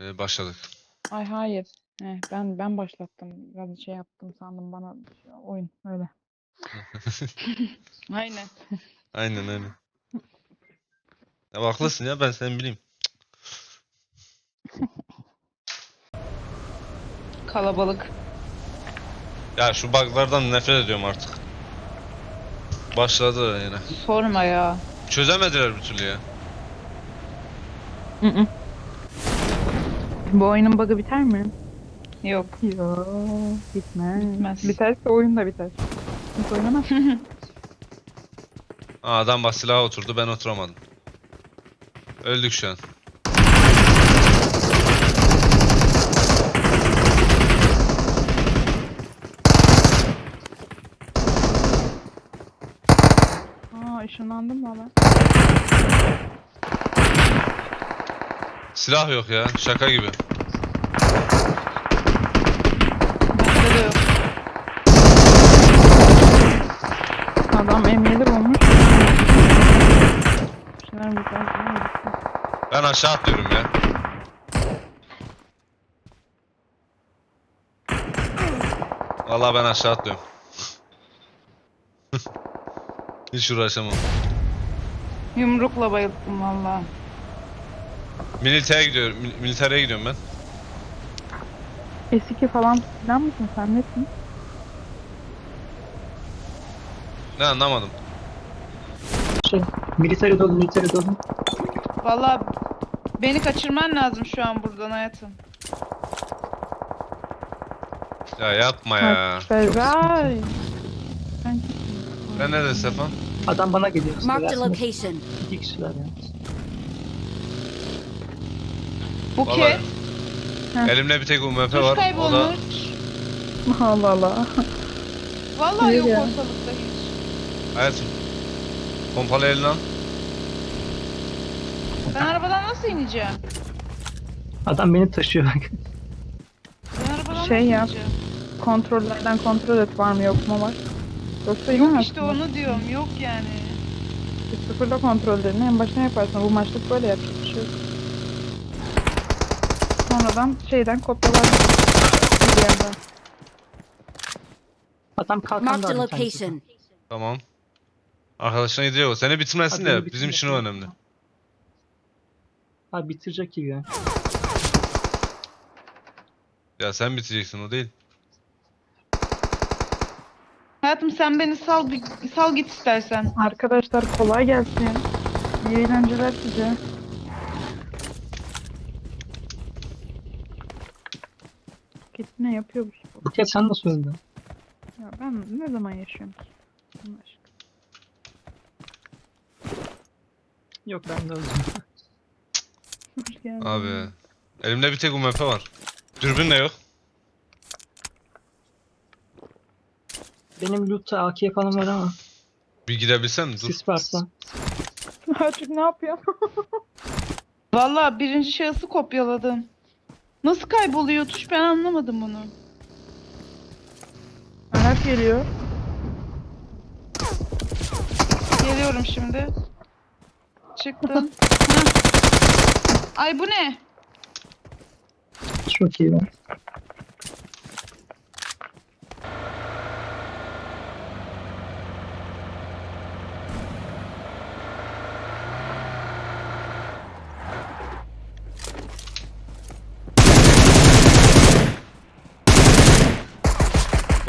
Ee, başladık. Ay hayır. Eh, ben ben başlattım. Biraz şey yaptım sandım bana oyun öyle. Aynen. Aynen aynen. Ya haklısın ya ben seni bileyim. Kalabalık. Ya şu buglardan nefret ediyorum artık. Başladı yine. Sorma ya. Çözemediler bir türlü ya. Bu oyunun bug'ı biter mi? Yok. Yok, bitmez. Bitmez. Biterse oyun da biter. Hiç oynamaz. Aa, adam bak silaha oturdu ben oturamadım. Öldük şu an. Aa ışınlandım valla. Silah yok ya şaka gibi. Bende de yok. Adam M7 bulmuş. Şunlar bir tane Ben aşağı atlıyorum ya. Vallahi ben aşağı atlıyorum. Hiç uğraşamam. Yumrukla bayılttım valla. Militere gidiyorum. mil- Militere gidiyorum ben. S2 falan filan mısın sen nesin? Ne anlamadım. Şey, military dolu, military dolu. Valla beni kaçırman lazım şu an buradan hayatım. Ya yapma ya. Feray. Ben Ben nerede Stefan? Adam bana geliyor. Marked a location. İki kişiler ya. Buket. Vallahi Heh. elimde bir tek UMP Tuş var. O da kaybolmuş. Allah Allah. Valla İyi yok ya. ortalıkta hiç. hayatım. Pompalı elini al. Ben arabadan nasıl ineceğim? Adam beni taşıyor. Ben arabadan Şey nasıl ya. ineceğim? Kontrollerden kontrol et var mı yok mu var. Yoksa Yok yine işte onu diyorum yok yani. Sıfırda kontrollerini en başına yaparsın. Bu maçlık böyle yapacak bir şey yok. Sonradan şeyden kopyalar. Bir yerden. Adam kalkanda Marked a aldı kendisi. location. Tamam. Arkadaşına gidiyor. Seni bitirmesin Hadi de bizim için o önemli. Abi bitirecek gibi ya. Ya sen bitireceksin o değil. Hayatım sen beni sal bir, sal git istersen. Arkadaşlar kolay gelsin. İyi eğlenceler size. Git ne yapıyor bu spor? Buket sen nasıl öldün? Ya ben ne zaman yaşıyorum ki? Yok ben de öldüm. Hoş geldin. Abi. Elimde bir tek UMP var. Dürbün de yok. Benim loot'ta AK falan var ama Bir gidebilsem dur. sis varsa. Artık ne yapıyor? Valla birinci şahısı kopyaladım. Nasıl kayboluyor tuş ben anlamadım bunu. Araç geliyor. Geliyorum şimdi. Çıktım. Ay bu ne? Çok iyi.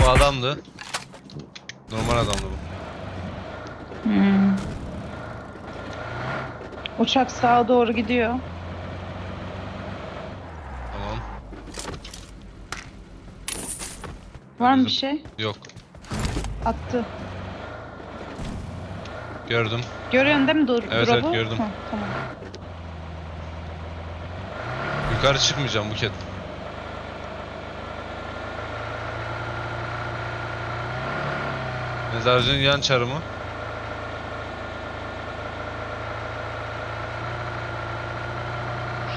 Bu adamdı. Normal adamdı bu. Hmm. Uçak sağa doğru gidiyor. Tamam. Var mı bir Bizim- şey? Yok. Attı. Gördüm. Görüyorsun değil mi dur Evet, drop'u? evet, gördüm. Heh, tamam. Yukarı çıkmayacağım Buket. Mezarcının yan çarımı.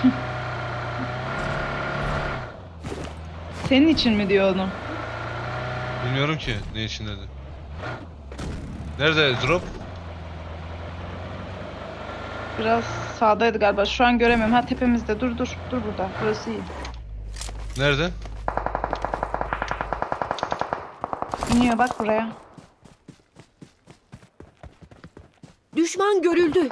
Senin için mi diyor onu? Bilmiyorum ki ne için dedi. Nerede drop? Biraz Sağdaydı galiba. Şu an göremiyorum. Ha tepemizde. Dur dur. Dur burada. Burası iyi. Nerede? İniyor bak buraya. Düşman görüldü.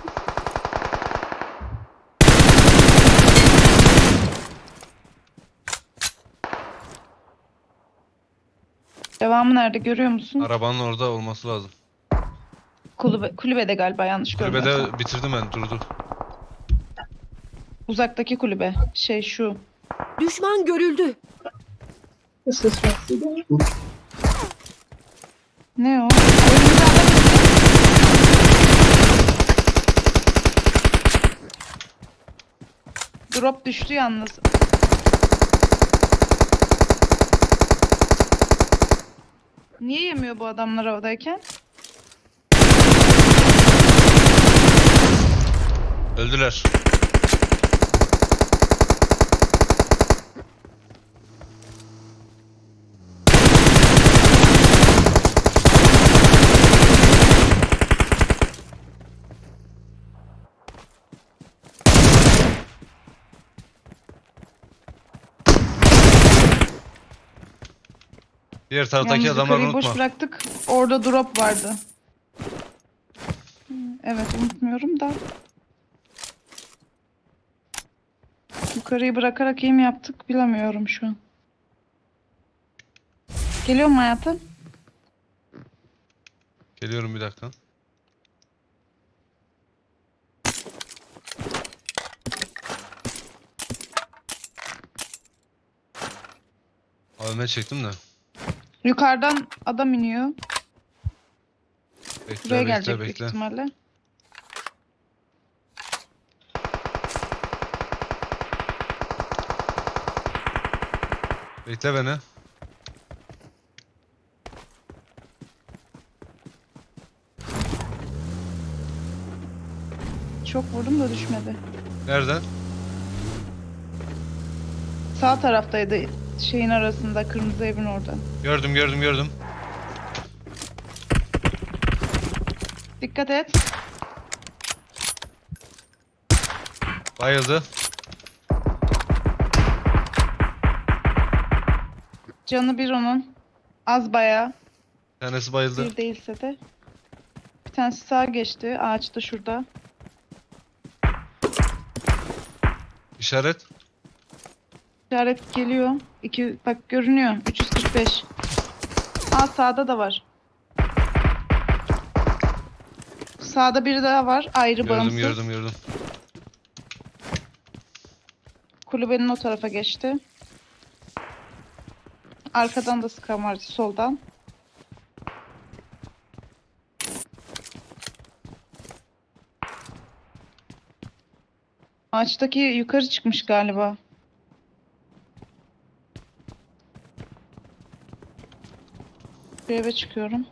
Devamı nerede görüyor musun? Arabanın orada olması lazım. Kulübe, kulübede galiba yanlış görmüyorsam. Kulübede bitirdim ben durdu. Uzaktaki kulübe. Şey şu. Düşman görüldü. Ne o? Drop düştü yalnız. Niye yemiyor bu adamlar havadayken? Öldüler. Diğer taraftaki Yalnız adamları yukarıyı boş unutma. bıraktık. Orada drop vardı. Evet unutmuyorum da. Yukarıyı bırakarak iyi mi yaptık bilemiyorum şu an. Geliyor mu hayatım? Geliyorum bir dakika. AVM çektim de. Yukarıdan adam iniyor. Bekle Buraya bekle gelecek büyük bekle. ihtimalle. Bekle beni. Çok vurdum da düşmedi. Nereden? Sağ taraftaydı şeyin arasında kırmızı evin orada. Gördüm gördüm gördüm. Dikkat et. Bayıldı. Canı bir onun. Az bayağı. Bir tanesi bayıldı. Bir değilse de. Bir tanesi sağa geçti. Ağaçta şurada. İşaret. İşaret geliyor. İki, bak görünüyor. 345. Aa sağda da var. Sağda biri daha var. Ayrı Gördüm bağımsız. gördüm gördüm. Kulübenin o tarafa geçti. Arkadan da sıkan var soldan. Ağaçtaki yukarı çıkmış galiba. Bir eve çıkıyorum.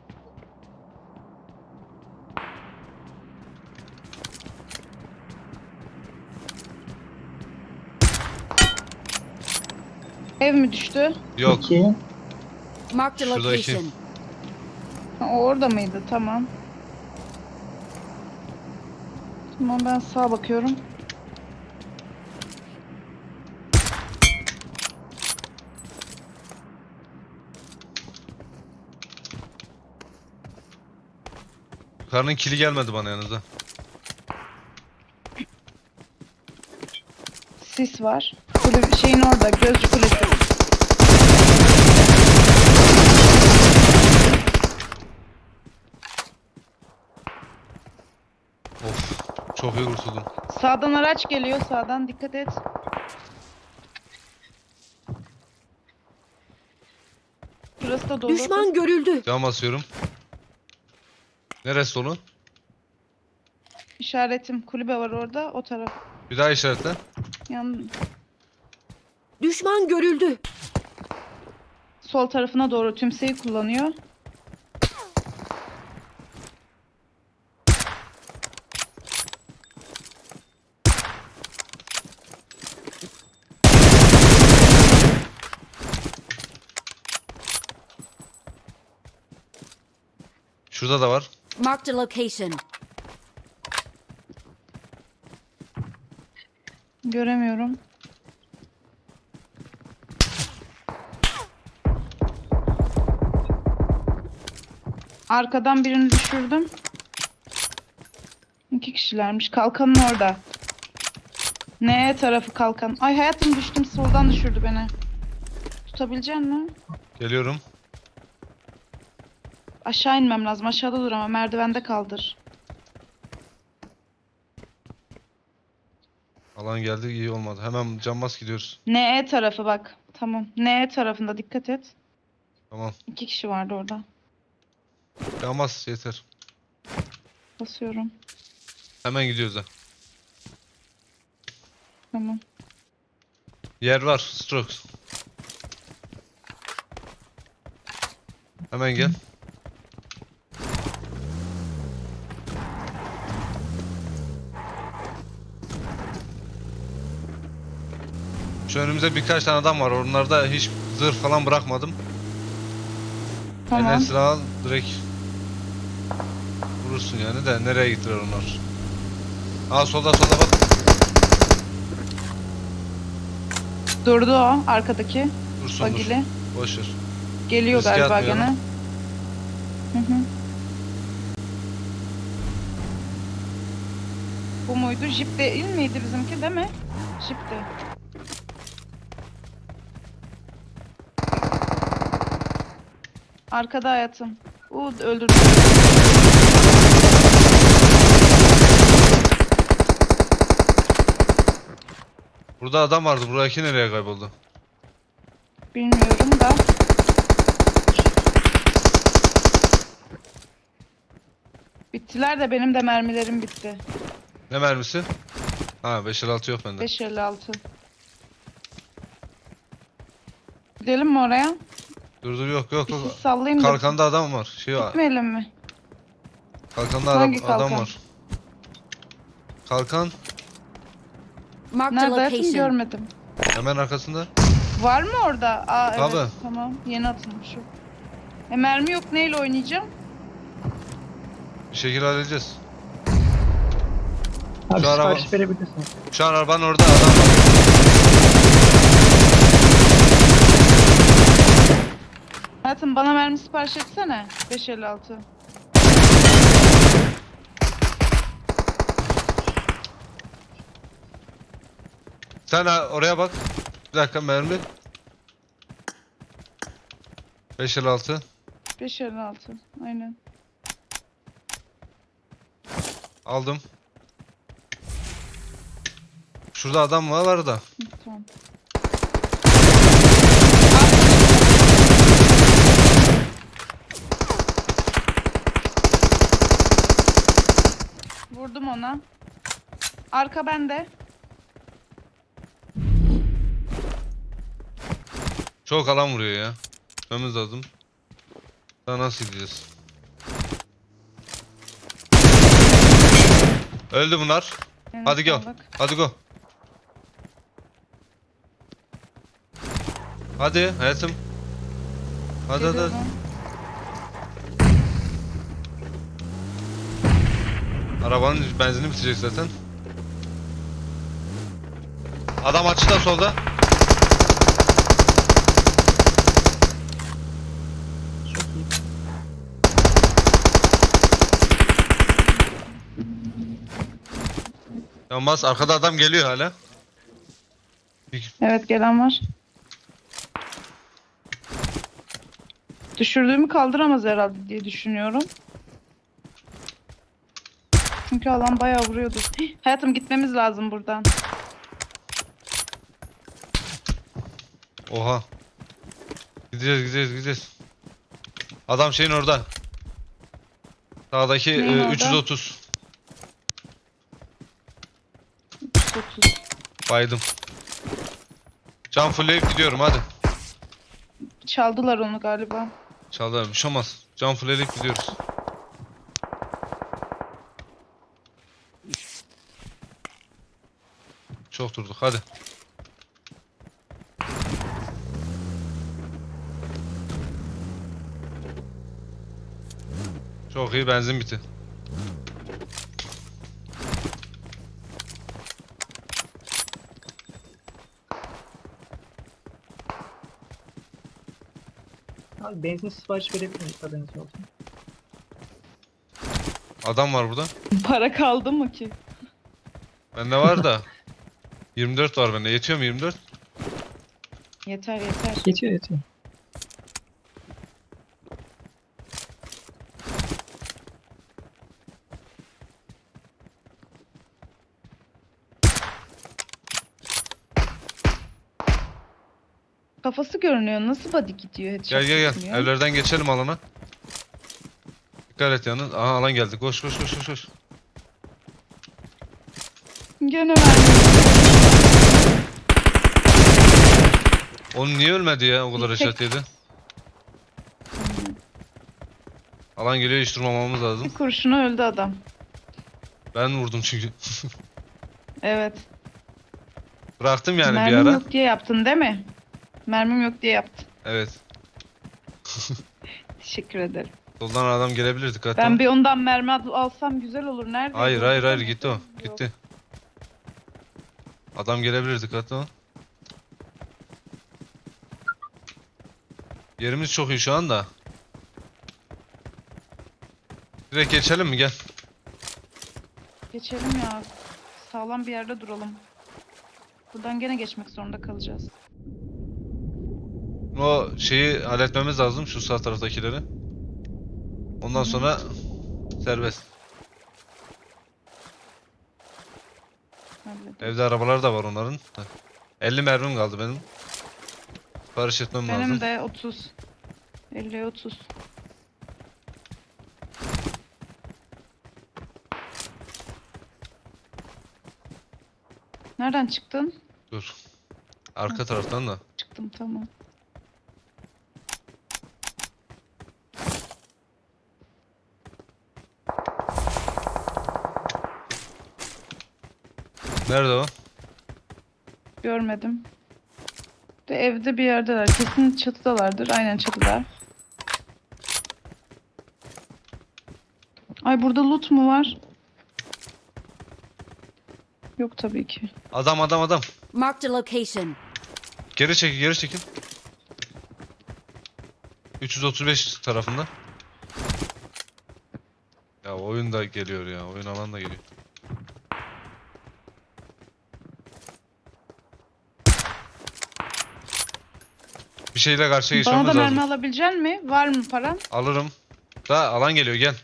Ev mi düştü? Yok. İki. Şuradaki. location. Ha, o orada mıydı? Tamam. Tamam ben sağa bakıyorum. Yukarının kili gelmedi bana yanınıza. Sis var. Kulübe, şeyin orada. Gözcü kulesi. Of. Çok iyi kurtuldum. Sağdan araç geliyor. Sağdan dikkat et. Şurası da dolu. Düşman görüldü. Devam basıyorum. Neresi dolu? İşaretim. Kulübe var orada. O taraf. Bir daha işaretle. Yan, Düşman görüldü. sol tarafına doğru tümseyi kullanıyor. Şurada da var. Marked a location. Göremiyorum. Arkadan birini düşürdüm. İki kişilermiş. Kalkanın orada. Ne tarafı kalkan? Ay hayatım düştüm. Soldan düşürdü beni. Tutabilecek mi? Geliyorum. Aşağı inmem lazım. Aşağıda dur ama merdivende kaldır. Alan geldi iyi olmadı. Hemen cambaz gidiyoruz. Ne tarafı bak. Tamam. Ne tarafında dikkat et. Tamam. İki kişi vardı orada. Cambaz yeter. Basıyorum. Hemen gidiyoruz ha. Tamam. Yer var. Strokes. Hemen gel. Şu önümüzde birkaç tane adam var. Onlarda hiç zırh falan bırakmadım. Tamam. Eline silah al direkt vurursun yani de nereye gittiler onlar? Aa solda solda bak. Durdu o arkadaki. Dursun dur. Bagili. Boş ver. Geliyor Riske galiba gene. Hı hı. Bu muydu? Jip değil miydi bizimki değil mi? Jipti. Arkada hayatım. Uuu öldürdü. Burada adam vardı. Buradaki nereye kayboldu? Bilmiyorum da. Bittiler de benim de mermilerim bitti. Ne mermisi? Ha 556 yok bende. 556. Gidelim mi oraya? Dur dur yok yok Bir yok. sis sallayayım da Kalkanda adam var. Şey var. gitmeyelim mi? Kalkanda adam, Hangi adam kalkan? var. Kalkan Marked a location. görmedim. hemen arkasında. Var mı orada? Aa evet Tabii. tamam yeni atılmış o. E mermi yok neyle oynayacağım? Bir şekilde halledeceğiz. Abi Şu araba- sipariş verebilirsin. Şu an arabanın orada adam var. Hayatım bana mermi sipariş etsene. 556. Sen ha- oraya bak. Bir dakika mermi. 556. 556. Aynen. Aldım. Şurada adam var var da. Hı, Tamam. Vurdum ona. Arka bende. Çok alan vuruyor ya. Gitmemiz lazım. Daha nasıl gideceğiz? Öldü bunlar. Eline Hadi gel. Hadi go. Hadi hayatım. Hadi hadi. hadi. Arabanın benzini bitecek zaten. Adam açıda solda. Yanmaz arkada adam geliyor hala. Evet gelen var. Düşürdüğümü kaldıramaz herhalde diye düşünüyorum. Çünkü alan bayağı vuruyordu. Hih, Hayatım gitmemiz lazım buradan. Oha. Gideceğiz gideceğiz gideceğiz. Adam şeyin orada. Sağdaki Neyin e, orada? 330. 330. Baydım. Can fullleyip gidiyorum hadi. Çaldılar onu galiba. Çaldı bir şey olmaz. Can fullleyip gidiyoruz. çok durduk hadi. Çok iyi benzin bitti. Abi benzin sipariş verebilir miyiz haberiniz olsun. Adam var burada. Para kaldı mı ki? Bende var da. 24 var bende. Yetiyor mu 24? Yeter yeter. Yetiyor yetiyor. Kafası görünüyor. Nasıl body gidiyor? Headshot Gel gel gel. gitmiyor? Evlerden geçelim alana. Dikkat et yalnız. Aha alan geldi. Koş koş koş koş. koş. Gene vermiyor. Onun niye ölmedi ya o kadar eşat yedi? Alan geliyor hiç durmamamız lazım. Bir kurşuna öldü adam. Ben vurdum çünkü. Evet. Bıraktım yani bir Mermim ara. yok diye yaptın değil mi? Mermim yok diye yaptın. Evet. Teşekkür ederim. Soldan adam gelebilir dikkatli Ben bir ondan mermi al- alsam güzel olur. Nerede? Hayır hayır hayır gitti o. Gitti. Adam gelebilir dikkatli ol. Yerimiz çok iyi şu anda. Direkt geçelim mi gel. Geçelim ya. Sağlam bir yerde duralım. Buradan gene geçmek zorunda kalacağız. O şeyi halletmemiz lazım şu sağ taraftakileri. Ondan sonra serbest. Evde arabalar da var onların. Heh. 50 mermim kaldı benim. Barış etmem Benim lazım. de 30. 50 30. Nereden çıktın? Dur. Arka taraftan da. Çıktım tamam. Nerede o? Görmedim. De evde bir yerdeler. Kesin çatıdalardır. Aynen çatıda. Ay burada loot mu var? Yok tabii ki. Adam adam adam. Marked a location. Geri çekil geri çekil. 335 tarafında. Ya oyun da geliyor ya. Oyun alan da geliyor. Bir şeyle karşıya Bana da geçmemiz mermi lazım. alabilecek mi? Var mı paran? Alırım. Da alan geliyor gel.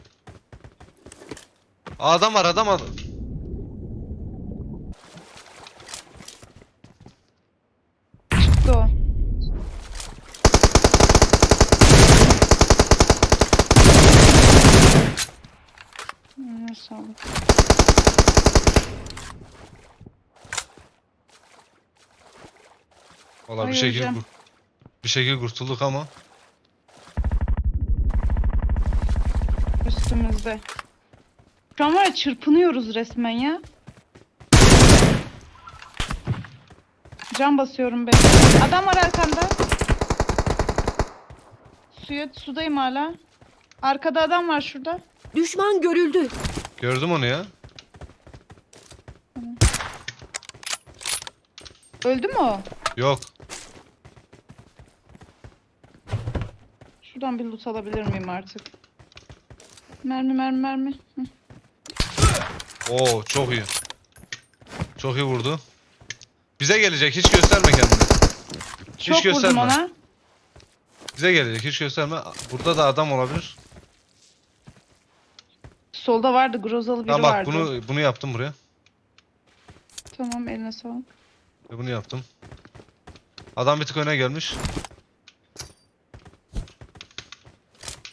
Aa, Adam var adam var. Çıktı o. Hmm, sağlık. Valla bir şekilde öleceğim. kur- bir şekilde kurtulduk ama Üstümüzde. Şu an var ya çırpınıyoruz resmen ya. Can basıyorum be. Adam var arkanda. Suya, sudayım hala. Arkada adam var şurada. Düşman görüldü. gördüm onu ya. Öldü mü o? Yok. Şuradan bir loot alabilir miyim artık? Mermi mermi mermi. Hı. Oo çok iyi. Çok iyi vurdu. Bize gelecek hiç gösterme kendini. Hiç Çok vurdum gösterme. ona. Bize gelecek hiç gösterme. Burada da adam olabilir. Solda vardı grozalı biri Tamam bak vardı. bunu bunu yaptım buraya. Tamam eline sağlık. Ve bunu yaptım. Adam bir tık öne gelmiş.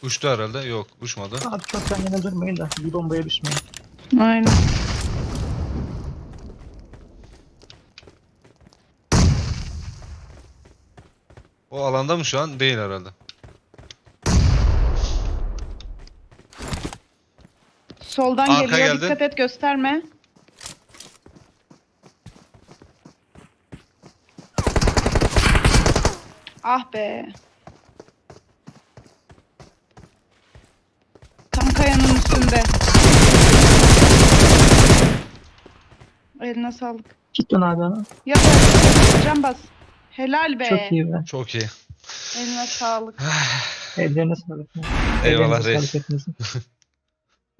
Uçtu herhalde. Yok uçmadı. Abi çok yan yana durmayın da bir bombaya düşmeyin. Aynen. O alanda mı şu an? Değil herhalde. Soldan Arka geliyor. geldi. Dikkat et gösterme. Ah be. Eline sağlık. Git dön abi ona. Yap can bas. Helal be. Çok iyi be. Çok iyi. Eline sağlık. Ellerine sağlık. Eyvallah Ellerinize reis. sağlık hepinizin.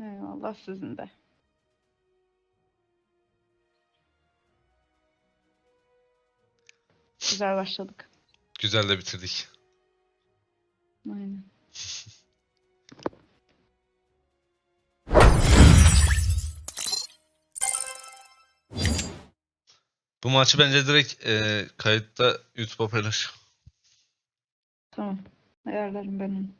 Eyvallah sizin de. Güzel başladık. Güzel de bitirdik. Aynen. Bu maçı bence direkt e, kayıtta YouTube'a paylaş. Tamam. Ayarlarım ben onu.